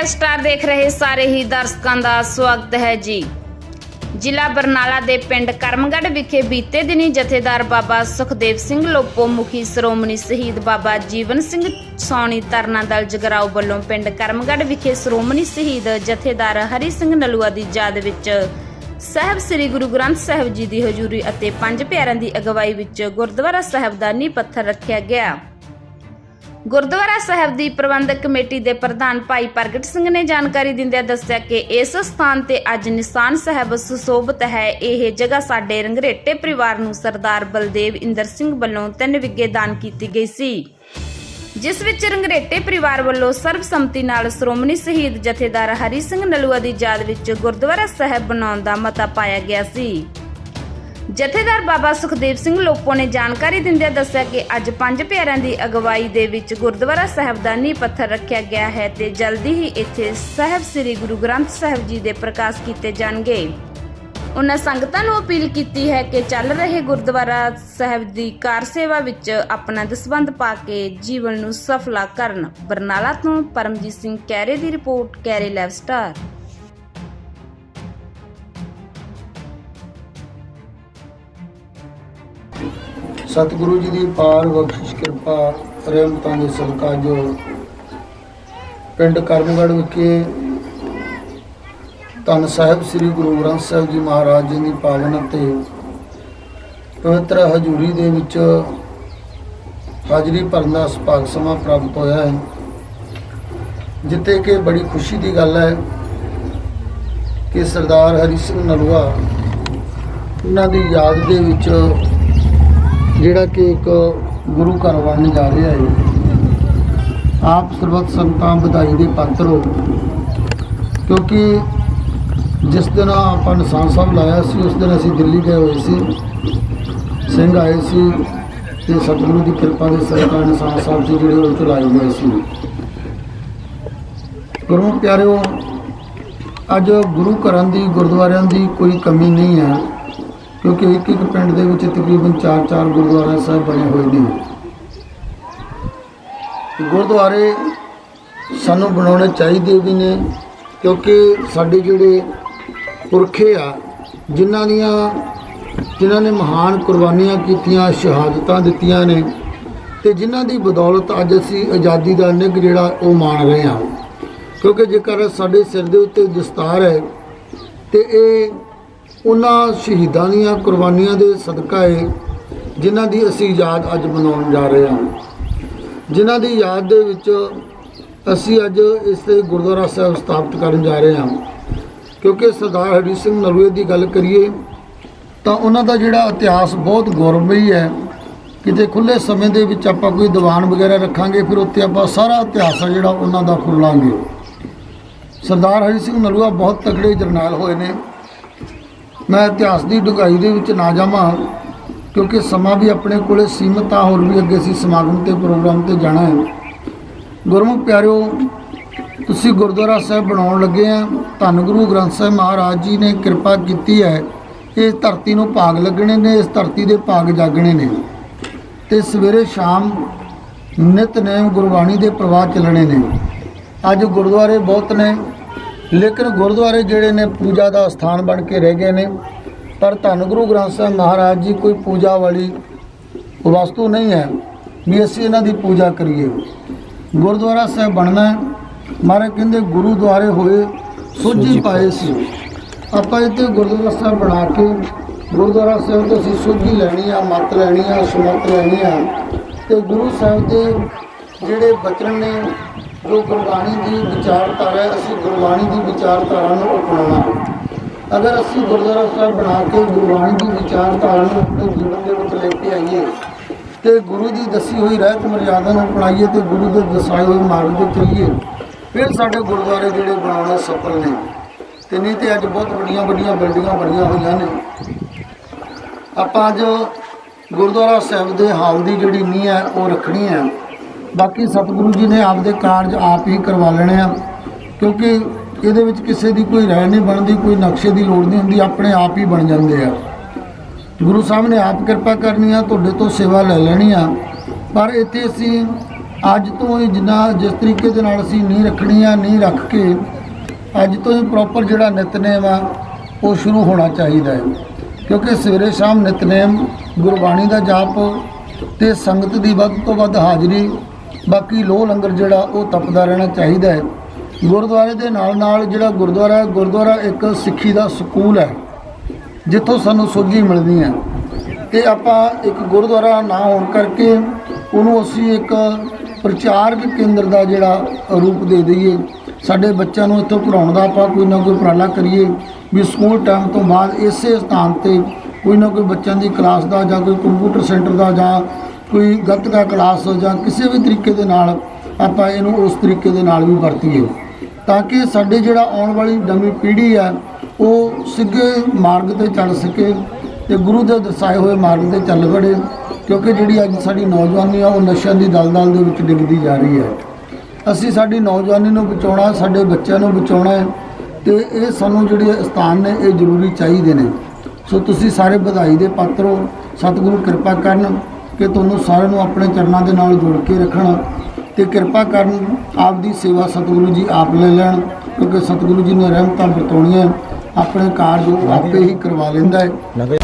Live star ਦੇਖ ਰਹੇ ਸਾਰੇ ਹੀ ਦਰਸ਼ਕਾਂ ਦਾ ਸਵਾਗਤ ਹੈ ਜੀ। ਜ਼ਿਲ੍ਹਾ ਬਰਨਾਲਾ ਦੇ ਪਿੰਡ ਕਰਮਗੜ੍ਹ ਵਿਖੇ ਬੀਤੇ ਦਿਨੀ ਜਥੇਦਾਰ ਬਾਬਾ ਸੁਖਦੇਵ ਸਿੰਘ ਲੋਪੋ ਮੁਖੀ ਸ਼੍ਰੋਮਣੀ ਸ਼ਹੀਦ ਬਾਬਾ ਜੀਵਨ ਸਿੰਘ ਸੌਣੀ ਤਰਨਾ ਦਲ ਜਗਰਾਓ ਵੱਲੋਂ ਪਿੰਡ ਕਰਮਗੜ੍ਹ ਵਿਖੇ ਸ਼੍ਰੋਮਣੀ ਸ਼ਹੀਦ ਜਥੇਦਾਰ ਹਰੀ ਸਿੰਘ ਨਲੂਆ ਦੀ ਯਾਦ ਵਿੱਚ ਸਾਹਿਬ ਸ੍ਰੀ ਗੁਰੂ ਗ੍ਰੰਥ ਸਾਹਿਬ ਜੀ ਦੀ ਹਜ਼ੂਰੀ ਅਤੇ ਪੰਜ ਪਿਆਰਿਆਂ ਦੀ ਅਗਵਾਈ ਵਿੱਚ ਗੁਰਦੁਆਰਾ ਸਾਹਿਬ ਦਾ ਨੀਂਹ ਪੱਥਰ ਰੱਖਿਆ ਗਿਆ। ਗੁਰਦੁਆਰਾ ਸਾਹਿਬ ਦੀ ਪ੍ਰਬੰਧਕ ਕਮੇਟੀ ਦੇ ਪ੍ਰਧਾਨ ਭਾਈ ਪ੍ਰਗਟ ਸਿੰਘ ਨੇ ਜਾਣਕਾਰੀ ਦਿੰਦਿਆਂ ਦੱਸਿਆ ਕਿ ਇਸ ਸਥਾਨ ਤੇ ਅੱਜ ਨਿਸ਼ਾਨ ਸਾਹਿਬ ਸੁਸ਼ੋਭਤ ਹੈ। ਇਹ ਜਗ੍ਹਾ ਸਾਡੇ ਰੰਗਰੇਟੇ ਪਰਿਵਾਰ ਨੂੰ ਸਰਦਾਰ ਬਲਦੇਵ ਇੰਦਰ ਸਿੰਘ ਵੱਲੋਂ ਤਿੰਨ ਵਿਗੇ ਦਾਨ ਕੀਤੀ ਗਈ ਸੀ। ਜਿਸ ਵਿੱਚ ਰੰਗਰੇਟੇ ਪਰਿਵਾਰ ਵੱਲੋਂ ਸਰਬਸੰਮਤੀ ਨਾਲ ਸ਼੍ਰੋਮਣੀ ਸ਼ਹੀਦ ਜਥੇਦਾਰ ਹਰੀ ਸਿੰਘ ਨਲੂਆ ਦੀ ਯਾਦ ਵਿੱਚ ਗੁਰਦੁਆਰਾ ਸਾਹਿਬ ਬਣਾਉਣ ਦਾ ਮਤਾ ਪਾਇਆ ਗਿਆ ਸੀ। ਜਥੇਦਾਰ ਬਾਬਾ ਸੁਖਦੇਵ ਸਿੰਘ ਲੋਪੋ ਨੇ ਜਾਣਕਾਰੀ ਦਿੰਦਿਆਂ ਦੱਸਿਆ ਕਿ ਅੱਜ ਪੰਜ ਪਿਆਰਿਆਂ ਦੀ ਅਗਵਾਈ ਦੇ ਵਿੱਚ ਗੁਰਦੁਆਰਾ ਸਾਹਿਬ ਦਾ ਨੀਂਹ ਪੱਥਰ ਰੱਖਿਆ ਗਿਆ ਹੈ ਤੇ ਜਲਦੀ ਹੀ ਇੱਥੇ ਸਾਹਿਬ ਸ੍ਰੀ ਗੁਰੂ ਗ੍ਰੰਥ ਸਾਹਿਬ ਜੀ ਦੇ ਪ੍ਰਕਾਸ਼ ਕੀਤੇ ਜਾਣਗੇ। ਉਹਨਾਂ ਸੰਗਤਾਂ ਨੂੰ ਅਪੀਲ ਕੀਤੀ ਹੈ ਕਿ ਚੱਲ ਰਹੇ ਗੁਰਦੁਆਰਾ ਸਾਹਿਬ ਦੀ ਕਾਰ ਸੇਵਾ ਵਿੱਚ ਆਪਣਾ ਦਸਬੰਦ ਪਾ ਕੇ ਜੀਵਨ ਨੂੰ ਸਫਲਾ ਕਰਨ। ਬਰਨਾਲਾ ਤੋਂ ਪਰਮਜੀਤ ਸਿੰਘ ਕੈਰੇ ਦੀ report, Kaire live star. Satguru ji ਦੀ ਪਾਰ ਬਖਸ਼ਿਸ਼, ਕਿਰਪਾ, ਰਹਿਮਤਾਂ ਦੇ ਸਦਕਾ ਜੋ ਪਿੰਡ ਕਰਮਗੜ੍ਹ ਵਿਖੇ ਧੰਨ ਸਾਹਿਬ ਸ੍ਰੀ ਗੁਰੂ ਗ੍ਰੰਥ ਸਾਹਿਬ ਜੀ ਮਹਾਰਾਜ ਜੀ ਦੀ ਪਾਵਨ ਅਤੇ ਪਵਿੱਤਰ ਹਜ਼ੂਰੀ ਦੇ ਵਿੱਚ ਹਾਜ਼ਰੀ ਭਰਨ ਦਾ ਸੁਭਾਗ ਸਮਾਂ ਪ੍ਰਾਪਤ ਹੋਇਆ ਹੈ। ਜਿੱਥੇ ਕਿ ਬੜੀ ਖੁਸ਼ੀ ਦੀ ਗੱਲ ਹੈ ਕਿ ਸਰਦਾਰ ਹਰੀ ਸਿੰਘ ਨਲੂਆ, ਉਹਨਾਂ ਦੀ ਯਾਦ ਦੇ ਵਿੱਚ ਜਿਹੜਾ ਕਿ ਇੱਕ ਗੁਰੂ ਘਰ ਬਣਨ ਜਾ ਰਿਹਾ ਹੈ। ਆਪ ਸਰਬੱਤ ਸੰਤਾਂ ਵਧਾਈ ਦੇ ਪਾਤਰ ਹੋ। ਕਿਉਂਕਿ ਜਿਸ ਦਿਨ ਆਪਾਂ ਨਿਸ਼ਾਨ ਸਾਹਿਬ ਲਾਇਆ ਸੀ, ਉਸ ਦਿਨ ਅਸੀਂ ਦਿੱਲੀ ਗਏ ਹੋਏ ਸੀ। ਸਿੰਘ ਆਏ ਸੀ ਤੇ ਸਤਿਗੁਰੂ ਦੀ ਕਿਰਪਾ ਦੇ ਸਦਕਾ ਨਿਸ਼ਾਨ ਸਾਹਿਬ ਜੀ ਜਿਹੜੇ ਉਹ ਚਲਾਏ ਗਏ ਸੀ। ਗੁਰੂ ਪਿਆਰਿਓ, ਅੱਜ ਗੁਰੂ ਘਰਾਂ ਦੀ, ਗੁਰਦੁਆਰਿਆਂ ਦੀ ਕੋਈ ਕਮੀ ਨਹੀਂ ਹੈ। ਕਿਉਂਕਿ ਇੱਕ ਇੱਕ ਪਿੰਡ ਦੇ ਵਿੱਚ ਤਕਰੀਬਨ 4-4 ਗੁਰਦੁਆਰਾ ਸਾਹਿਬ ਬਣੇ ਹੋਏ ਨੇ। ਗੁਰਦੁਆਰੇ ਸਾਨੂੰ ਬਣਾਉਣੇ ਚਾਹੀਦੇ ਵੀ ਨੇ, ਕਿਉਂਕਿ ਸਾਡੇ ਜਿਹੜੇ ਪੁਰਖੇ ਆ, ਜਿਨ੍ਹਾਂ ਦੀਆਂ, ਜਿਨ੍ਹਾਂ ਨੇ ਮਹਾਨ ਕੁਰਬਾਨੀਆਂ ਕੀਤੀਆਂ, ਸ਼ਹਾਦਤਾਂ ਦਿੱਤੀਆਂ ਨੇ, ਤੇ ਜਿਨ੍ਹਾਂ ਦੀ ਬਦੌਲਤ ਅੱਜ ਅਸੀਂ ਆਜ਼ਾਦੀ ਦਾ ਨਿੱਘ ਜਿਹੜਾ ਉਹ ਮਾਣ ਰਹੇ ਹਾਂ। ਕਿਉਂਕਿ ਜੇਕਰ ਸਾਡੇ ਸਿਰ ਦੇ ਉੱਤੇ ਦਸਤਾਰ ਹੈ, ਤੇ ਇਹ ਉਹਨਾਂ ਸ਼ਹੀਦਾਂ ਦੀਆਂ ਕੁਰਬਾਨੀਆਂ ਦੇ ਸਦਕਾ ਹੈ ਜਿਨ੍ਹਾਂ ਦੀ ਅਸੀਂ ਯਾਦ ਅੱਜ ਮਨਾਉਣ ਜਾ ਰਹੇ ਹਾਂ। ਜਿਨ੍ਹਾਂ ਦੀ ਯਾਦ ਦੇ ਵਿੱਚ ਅਸੀਂ ਅੱਜ ਇਸ ਤੇ ਗੁਰਦੁਆਰਾ ਸਾਹਿਬ ਸਥਾਪਿਤ ਕਰਨ ਜਾ ਰਹੇ ਹਾਂ। ਕਿਉਂਕਿ ਸਰਦਾਰ ਹਰੀ ਸਿੰਘ ਨਲੂਏ ਦੀ ਗੱਲ ਕਰੀਏ ਤਾਂ ਉਹਨਾਂ ਦਾ ਜਿਹੜਾ ਇਤਿਹਾਸ ਬਹੁਤ ਗੌਰਵਮਈ ਹੈ। ਕਿਤੇ ਖੁੱਲੇ ਸਮੇਂ ਦੇ ਵਿੱਚ ਆਪਾਂ ਕੋਈ ਦੀਵਾਨ ਵਗੈਰਾ ਰੱਖਾਂਗੇ, ਫਿਰ ਉੱਤੇ ਆਪਾਂ ਸਾਰਾ ਇਤਿਹਾਸ ਹੈ ਜਿਹੜਾ ਉਹਨਾਂ ਦਾ ਖੋਲਾਂਗੇ ਸਰਦਾਰ ਹਰੀ ਸਿੰਘ ਨਲੂਆ ਬਹੁਤ ਤਕੜੇ ਜਰਨੈਲ ਹੋਏ ਨੇ। ਮੈਂ ਇਤਿਹਾਸ ਦੀ ਡੂੰਘਾਈ ਦੇ ਵਿੱਚ ਨਾ ਜਾਵਾਂ, ਕਿਉਂਕਿ ਸਮਾਂ ਵੀ ਆਪਣੇ ਕੋਲੇ ਸੀਮਤ ਆ, ਹੋਰ ਵੀ ਅੱਗੇ ਅਸੀਂ ਸਮਾਗਮ ਤੇ ਪ੍ਰੋਗਰਾਮ ਤੇ ਜਾਣਾ ਹੈ। ਗੁਰਮੁਖ ਪਿਆਰਿਓ, ਤੁਸੀਂ ਗੁਰਦੁਆਰਾ ਸਾਹਿਬ ਬਣਾਉਣ ਲੱਗੇ ਆ। ਧੰਨ ਗੁਰੂ ਗ੍ਰੰਥ ਸਾਹਿਬ ਮਹਾਰਾਜ ਜੀ ਨੇ ਕਿਰਪਾ ਕੀਤੀ ਹੈ, ਇਸ ਧਰਤੀ ਨੂੰ ਭਾਗ ਲੱਗਣੇ ਨੇ, ਇਸ ਧਰਤੀ ਦੇ ਭਾਗ ਜਾਗਣੇ ਨੇ। ਤੇ ਸਵੇਰੇ ਸ਼ਾਮ ਨਿਤਨੇਮ ਗੁਰਬਾਣੀ ਦੇ ਪ੍ਰਵਾਹ ਚੱਲਣੇ ਨੇ। ਅੱਜ ਗੁਰਦੁਆਰੇ ਬਹੁਤ ਨੇ। ਲੇਕਿਨ ਗੁਰਦੁਆਰੇ ਜਿਹੜੇ ਨੇ ਪੂਜਾ ਦਾ ਸਥਾਨ ਬਣ ਕੇ ਰਹਿ ਗਏ ਨੇ। ਪਰ ਧੰਨ ਗੁਰੂ ਗ੍ਰੰਥ ਸਾਹਿਬ ਮਹਾਰਾਜ ਜੀ ਕੋਈ ਪੂਜਾ ਵਾਲੀ ਵਸਤੂ ਨਹੀਂ ਹੈ। ਵੀ ਅਸੀਂ ਇਹਨਾਂ ਦੀ ਪੂਜਾ ਕਰੀਏ। ਗੁਰਦੁਆਰਾ ਸਾਹਿਬ ਬਣਨਾ ਮਾਰੇ ਕਹਿੰਦੇ ਗੁਰੂਦੁਆਰੇ ਹੋਏ ਸੋਝੀ ਪਾਏ ਸੀ। ਆਪਾਂ ਇੱਥੇ ਗੁਰਦੁਆਰਾ ਸਾਹਿਬ ਬਣਾ ਕੇ ਗੁਰਦੁਆਰਾ ਸਾਹਿਬ ਤੋਂ ਅਸੀਂ ਸੋਝੀ ਲੈਣੀ ਆ ਮੱਤ ਲੈਣੀ ਆ ਸਮਰਤ ਲੈਣੀ ਆ। ਤੇ ਗੁਰੂ ਸਾਹਿਬ ਦੇ ਜਿਹੜੇ ਬਚਨ ਨੇ ਜੋ ਗੁਰਬਾਣੀ ਦੀ ਵਿਚਾਰਧਾਰਾ ਹੈ, ਅਸੀਂ ਗੁਰਬਾਣੀ ਦੀ ਵਿਚਾਰਧਾਰਾ ਨੂੰ ਅਪਣਾਉਣਾ ਅਗਰ ਅਸੀਂ ਗੁਰਦੁਆਰਾ ਸਾਹਿਬ ਬਣਾ ਕੇ ਗੁਰਬਾਣੀ ਦੀ ਵਿਚਾਰਧਾਰਾ ਨੂੰ ਆਪਣੇ ਜੀਵਨ ਦੇ ਵਿੱਚ ਲੈ ਕੇ ਆਈਏ ਤੇ ਗੁਰੂ ਦੀ ਦੱਸੀ ਹੋਈ ਰਹਿਤ ਮਰਿਆਦਾ ਨੂੰ ਅਪਣਾਈਏ ਤੇ ਗੁਰੂ ਦੇ ਦਸਾਏ ਹੋਏ ਮਾਰਗ ਤੇ ਚੱਲੀਏ, ਫਿਰ ਸਾਡੇ ਗੁਰਦੁਆਰੇ ਜਿਹੜੇ ਬਣਾਉਣੇ ਸਫਲ ਨੇ। ਤੇ ਨਹੀਂ ਤੇ ਅੱਜ ਬਹੁਤ ਵੱਡੀਆਂ ਵੱਡੀਆਂ ਬਿਲਡਿੰਗਾਂ ਬਣੀਆਂ ਹੋਈਆਂ ਨੇ। ਆਪਾਂ ਅੱਜ ਗੁਰਦੁਆਰਾ ਸਾਹਿਬ ਦੇ ਹਾਲ ਦੀ ਜਿਹੜੀ ਨੀਂਹ ਹੈ, ਉਹ ਰੱਖਣੀ ਹੈ। ਬਾਕੀ ਸਤਿਗੁਰੂ ਜੀ ਨੇ ਆਪਦੇ ਕਾਰਜ ਆਪ ਹੀ ਕਰਵਾ ਲੈਣੇ ਆ, ਕਿਉਂਕਿ ਇਹਦੇ ਵਿੱਚ ਕਿਸੇ ਦੀ ਕੋਈ ਰਾਏ ਨਹੀਂ ਬਣਦੀ, ਕੋਈ ਨਕਸ਼ੇ ਦੀ ਲੋੜ ਨਹੀਂ ਹੁੰਦੀ, ਆਪਣੇ ਆਪ ਹੀ ਬਣ ਜਾਂਦੇ ਆ। ਗੁਰੂ ਸਾਹਿਬ ਨੇ ਆਪ ਕਿਰਪਾ ਕਰਨੀ ਆ, ਤੁਹਾਡੇ ਤੋਂ ਸੇਵਾ ਲੈ ਲੈਣੀ ਆ। ਪਰ ਇੱਥੇ ਅਸੀਂ ਅੱਜ ਤੋਂ ਹੀ ਜਿੰਨਾ ਜਿਸ ਤਰੀਕੇ ਦੇ ਨਾਲ ਅਸੀਂ ਨਹੀਂ ਰੱਖਣੀ ਆ, ਨਹੀਂ ਰੱਖ ਕੇ ਅੱਜ ਤੋਂ ਹੀ ਪ੍ਰੋਪਰ ਜਿਹੜਾ ਨਿਤਨੇਮ ਆ, ਉਹ ਸ਼ੁਰੂ ਹੋਣਾ ਚਾਹੀਦਾ ਹੈ। ਕਿਉਂਕਿ ਸਵੇਰੇ ਸ਼ਾਮ ਨਿਤਨੇਮ, ਗੁਰਬਾਣੀ ਦਾ ਜਾਪ ਤੇ ਸੰਗਤ ਦੀ ਵੱਧ ਤੋਂ ਵੱਧ ਹਾਜ਼ਰੀ ਬਾਕੀ ਲੋਹ ਲੰਗਰ ਜਿਹੜਾ ਉਹ ਤਪਦਾ ਰਹਿਣਾ ਚਾਹੀਦਾ ਹੈ। ਗੁਰਦੁਆਰੇ ਦੇ ਨਾਲ ਨਾਲ ਜਿਹੜਾ ਗੁਰਦੁਆਰਾ ਹੈ, ਗੁਰਦੁਆਰਾ ਇੱਕ ਸਿੱਖੀ ਦਾ ਸਕੂਲ ਹੈ, ਜਿੱਥੋਂ ਸਾਨੂੰ ਸੋਝੀ ਮਿਲਦੀ ਹੈ। ਤੇ ਆਪਾਂ ਇੱਕ ਗੁਰਦੁਆਰਾ ਨਾ ਹੋਣ ਕਰਕੇ ਉਹਨੂੰ ਅਸੀਂ ਇੱਕ ਪ੍ਰਚਾਰਕ ਕੇਂਦਰ ਦਾ ਜਿਹੜਾ ਰੂਪ ਦੇ ਦਈਏ। ਸਾਡੇ ਬੱਚਿਆਂ ਨੂੰ ਇੱਥੋਂ ਪੜਾਉਣ ਦਾ ਆਪਾਂ ਕੋਈ ਨਾ ਕੋਈ ਉਪਰਾਲਾ ਕਰੀਏ ਵੀ ਸਕੂਲ ਟਾਈਮ ਤੋਂ ਬਾਅਦ ਇਸੇ ਸਥਾਨ ਤੇ ਕੋਈ ਨਾ ਕੋਈ ਬੱਚਿਆਂ ਦੀ ਕਲਾਸ ਦਾ ਜਾਂ ਕੋਈ ਕੰਪਿਊਟਰ ਸੈਂਟਰ ਦਾ ਜਾਂ ਕੋਈ ਗੱਤਕਾ ਕਲਾਸ ਜਾਂ ਕਿਸੇ ਵੀ ਤਰੀਕੇ ਦੇ ਨਾਲ ਆਪਾਂ ਇਹਨੂੰ ਉਸ ਤਰੀਕੇ ਦੇ ਨਾਲ ਵੀ ਵਰਤੀਏ। ਤਾਂ ਕਿ ਸਾਡੇ ਜਿਹੜਾ ਆਉਣ ਵਾਲੀ ਨਵੀਂ ਪੀੜ੍ਹੀ ਆ ਉਹ ਸਿੱਧੇ ਮਾਰਗ ਤੇ ਚੱਲ ਸਕੇ ਤੇ ਗੁਰੂ ਦੇ ਦਰਸਾਏ ਹੋਏ ਮਾਰਗ ਤੇ ਚੱਲ ਵੜੇ, ਕਿਉਂਕਿ ਜਿਹੜੀ ਅੱਜ ਸਾਡੀ ਨੌਜਵਾਨੀ ਆ, ਉਹ ਨਸ਼ਿਆਂ ਦੀ ਦਲਦਲ ਦੇ ਵਿੱਚ ਡਿੱਗਦੀ ਜਾ ਰਹੀ ਹੈ। ਅਸੀਂ ਸਾਡੀ ਨੌਜਵਾਨੀ ਨੂੰ ਬਚਾਉਣਾ, ਸਾਡੇ ਬੱਚਿਆਂ ਨੂੰ ਬਚਾਉਣਾ ਹੈ ਤੇ ਇਹ ਸਾਨੂੰ ਜਿਹੜੇ ਸਥਾਨ ਨੇ, ਇਹ ਜ਼ਰੂਰੀ ਚਾਹੀਦੇ ਨੇ। ਸੋ ਤੁਸੀਂ ਸਾਰੇ ਵਧਾਈ ਦੇ ਪਾਤਰ ਹੋ। ਸਤਿਗੁਰੂ ਕਿਰਪਾ ਕਰਨ। ਕਿ ਤੁਹਾਨੂੰ ਸਾਰਿਆਂ ਨੂੰ ਆਪਣੇ ਚਰਨਾਂ ਦੇ ਨਾਲ ਜੋੜ ਕੇ ਰੱਖਣ। ਤੇ ਕਿਰਪਾ ਕਰਨ ਆਪ ਦੀ ਸੇਵਾ ਸਤਿਗੁਰੂ ਜੀ ਆਪ ਲੈ ਲੈਣ, ਕਿਉਂਕਿ ਸਤਿਗੁਰੂ ਜੀ ਨੇ ਰਹਿਮਤਾਂ ਵਰਤਾਉਣੀਆਂ, ਆਪਣੇ ਕਾਰਜ ਉਹ ਆਪੇ ਹੀ ਕਰਵਾ ਲੈਂਦਾ ਹੈ।